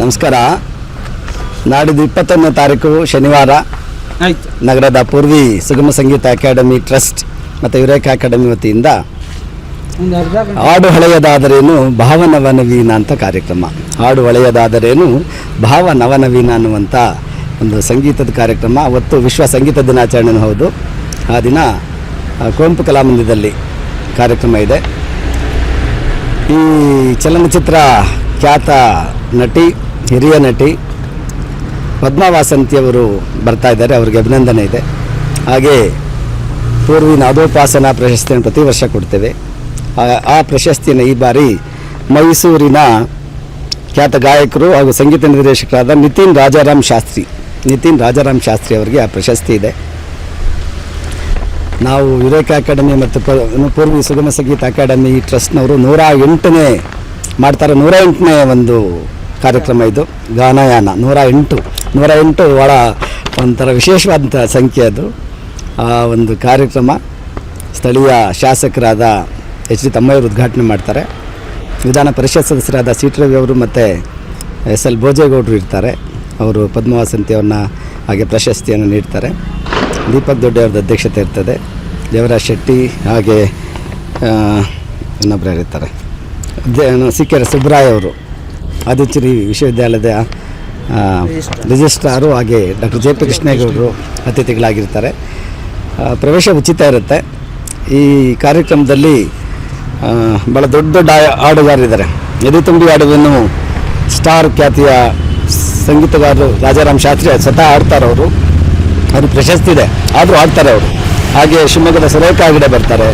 ನಮಸ್ಕಾರ. ನಾಡಿದ್ದು ಇಪ್ಪತ್ತೊಂದನೇ ತಾರೀಕು ಶನಿವಾರ. ಆಯ್ತು. ನಗರದ ಪೂರ್ವಿ ಸುಗಮ ಸಂಗೀತ ಅಕಾಡೆಮಿ ಟ್ರಸ್ಟ್ ಮತ್ತು ಯುರೇಕ ಅಕಾಡೆಮಿ ವತಿಯಿಂದ ಹಾಡು ಹಳೆಯದಾದರೇನು ಭಾವ ನವನವೀನ ಅಂತ ಕಾರ್ಯಕ್ರಮ. ಹಾಡು ಹಳೆಯದಾದರೇನು ಭಾವ ನವನವೀನ ಅನ್ನುವಂಥ ಒಂದು ಸಂಗೀತದ ಕಾರ್ಯಕ್ರಮ. ಅವತ್ತು ವಿಶ್ವ ಸಂಗೀತ ದಿನಾಚರಣೆನೂ ಹೌದು. ಆ ದಿನ ಕುವೆಂಪು ಕಲಾಮಂದಿರದಲ್ಲಿ ಕಾರ್ಯಕ್ರಮ ಇದೆ. ಈ ಚಲನಚಿತ್ರ ಖ್ಯಾತ ನಟಿ ಹಿರಿಯ ನಟಿ ಪದ್ಮಾ ವಾಸಂತಿಯವರು ಬರ್ತಾ ಇದ್ದಾರೆ, ಅವ್ರಿಗೆ ಅಭಿನಂದನೆ ಇದೆ. ಹಾಗೆ ಪೂರ್ವಿ ನಾದೋಪಾಸನ ಪ್ರಶಸ್ತಿಯನ್ನು ಪ್ರತಿ ವರ್ಷ ಕೊಡ್ತೇವೆ. ಆ- ಪ್ರಶಸ್ತಿಯನ್ನು ಈ ಬಾರಿ ಮೈಸೂರಿನ ಖ್ಯಾತ ಗಾಯಕರು ಹಾಗೂ ಸಂಗೀತ ನಿರ್ದೇಶಕರಾದ ನಿತಿನ್ ರಾಜಾರಾಮ್ ಶಾಸ್ತ್ರಿ, ನಿತಿನ್ ರಾಜಾರಾಮ್ ಶಾಸ್ತ್ರಿ ಅವರಿಗೆ ಆ ಪ್ರಶಸ್ತಿ ಇದೆ. ನಾವು ವಿವೇಕ ಅಕಾಡೆಮಿ ಮತ್ತು ಪೂರ್ವಿ ಸುಗಮ ಸಂಗೀತ ಅಕಾಡೆಮಿ ಟ್ರಸ್ಟ್ನವರು ನೂರ ಎಂಟನೇ, ಮಾಡ್ತಾರೆ ನೂರ ಎಂಟನೇ ಒಂದು ಕಾರ್ಯಕ್ರಮ ಇದು. ಗಾನಯಾನ. ನೂರ ಎಂಟು. ನೂರ ಎಂಟು ಭಾಳ ಒಂಥರ ವಿಶೇಷವಾದಂಥ ಸಂಖ್ಯೆ ಅದು. ಆ ಒಂದು ಕಾರ್ಯಕ್ರಮ ಸ್ಥಳೀಯ ಶಾಸಕರಾದ ಎಚ್ ಡಿ ತಮ್ಮಯ್ಯವರು ಉದ್ಘಾಟನೆ ಮಾಡ್ತಾರೆ. ವಿಧಾನ ಪರಿಷತ್ ಸದಸ್ಯರಾದ ಸಿ ಟಿ ರವಿ ಅವರು ಮತ್ತು ಎಸ್ ಎಲ್ ಭೋಜೇಗೌಡರು ಇರ್ತಾರೆ. ಅವರು ಪದ್ಮವಾಸಂತಿಯವ್ರನ್ನ ಹಾಗೆ ಪ್ರಶಸ್ತಿಯನ್ನು ನೀಡ್ತಾರೆ. ದೀಪಕ್ ದೊಡ್ಡವ್ರದ್ದು ಅಧ್ಯಕ್ಷತೆ ಇರ್ತದೆ. ದೇವರಾಜ್ ಶೆಟ್ಟಿ ಹಾಗೆ ಇನ್ನೊಬ್ಬರು ಇರ್ತಾರೆ ಕೆ ಸುಬ್ರಾಯ್ ಅವರು. ಆದಿಚುರಿ ವಿಶ್ವವಿದ್ಯಾಲಯದ ರಿಜಿಸ್ಟ್ರಾರು ಹಾಗೆ ಡಾಕ್ಟರ್ ಜೆ ಪಿ ಕೃಷ್ಣೇಗೌಡರು ಅತಿಥಿಗಳಾಗಿರ್ತಾರೆ. ಪ್ರವೇಶ ಉಚಿತ ಇರುತ್ತೆ. ಈ ಕಾರ್ಯಕ್ರಮದಲ್ಲಿ ಭಾಳ ದೊಡ್ಡ ದೊಡ್ಡ ಹಾಡುಗಾರಿದ್ದಾರೆ ಹಾಡುಗಾರರಿದ್ದಾರೆ ಎದೆ ತುಂಬಿ ಹಾಡುವನ್ನು ಸ್ಟಾರ್ ಖ್ಯಾತಿಯ ಸಂಗೀತಗಾರರು ರಾಜಾರಾಮ್ ಶಾಸ್ತ್ರಿ ಸ್ವತಃ ಆಡ್ತಾರೆ ಅವರು. ಅದು ಪ್ರಶಸ್ತಿ ಇದೆ. ಆದರೂ ಆಡ್ತಾರೆ ಅವರು. ಹಾಗೆ ಶಿವಮೊಗ್ಗದ ಸುರೇಖಾ ಹೆಗಡೆ ಬರ್ತಾರೆ.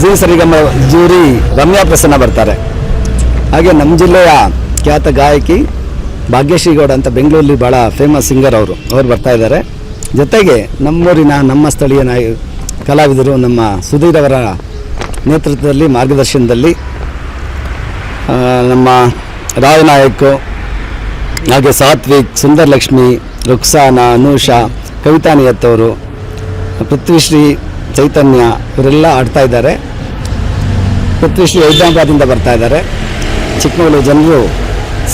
ಜೀ. ಸರಿಗಮ್ಮ ಜೂರಿ ರಮ್ಯಾ ಪ್ರಸನ್ನ ಬರ್ತಾರೆ. ಹಾಗೆ ನಮ್ಮ ಜಿಲ್ಲೆಯ ಖ್ಯಾತ ಗಾಯಕಿ ಭಾಗ್ಯಶ್ರೀ ಗೌಡ ಅಂತ ಬೆಂಗಳೂರಲ್ಲಿ ಭಾಳ ಫೇಮಸ್ ಸಿಂಗರ್ ಅವರು. ಅವ್ರು ಬರ್ತಾ ಇದ್ದಾರೆ. ಜೊತೆಗೆ ನಮ್ಮೂರಿನ ನಮ್ಮ ಸ್ಥಳೀಯ ನಾಯ ಕಲಾವಿದರು ನಮ್ಮ ಸುಧೀರ್ ಅವರ ನೇತೃತ್ವದಲ್ಲಿ, ಮಾರ್ಗದರ್ಶನದಲ್ಲಿ ನಮ್ಮ ರಾಯನಾಯಕ್ ಹಾಗೆ ಸಾತ್ವಿಕ್, ಸುಂದರಲಕ್ಷ್ಮಿ, ರುಕ್ಸಾನ, ಅನೂಷಾ, ಕವಿತಾ ನಿಯತ್ತವರು ಪೃಥ್ವಿಶ್ರೀ ಚೈತನ್ಯ ಇವರೆಲ್ಲ ಆಡ್ತಾ ಇದ್ದಾರೆ. ಪೃಥ್ವಿಶ್ರೀ ಹೈದರಾಬಾದಿಂದ ಬರ್ತಾ ಇದ್ದಾರೆ. ಚಿಕ್ಕಮಗಳೂರು ಜನರು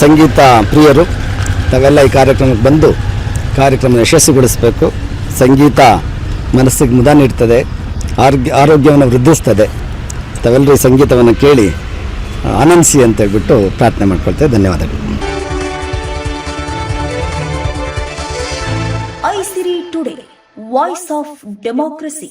ಸಂಗೀತ ಪ್ರಿಯರು, ತಾವೆಲ್ಲ ಈ ಕಾರ್ಯಕ್ರಮಕ್ಕೆ ಬಂದು ಕಾರ್ಯಕ್ರಮ ಯಶಸ್ವಿಗೊಳಿಸಬೇಕು. ಸಂಗೀತ ಮನಸ್ಸಿಗೆ ಮುದ ನೀಡ್ತದೆ, ಆರೋಗ್ಯ, ಆರೋಗ್ಯವನ್ನು ವೃದ್ಧಿಸ್ತದೆ. ತಾವೆಲ್ಲರೂ ಈ ಸಂಗೀತವನ್ನು ಕೇಳಿ ಆನಂದಿಸಿ ಅಂತ ಹೇಳ್ಬಿಟ್ಟು ಪ್ರಾರ್ಥನೆ ಮಾಡ್ಕೊಳ್ತೇವೆ. ಧನ್ಯವಾದಗಳು. Aisiri today, voice of democracy.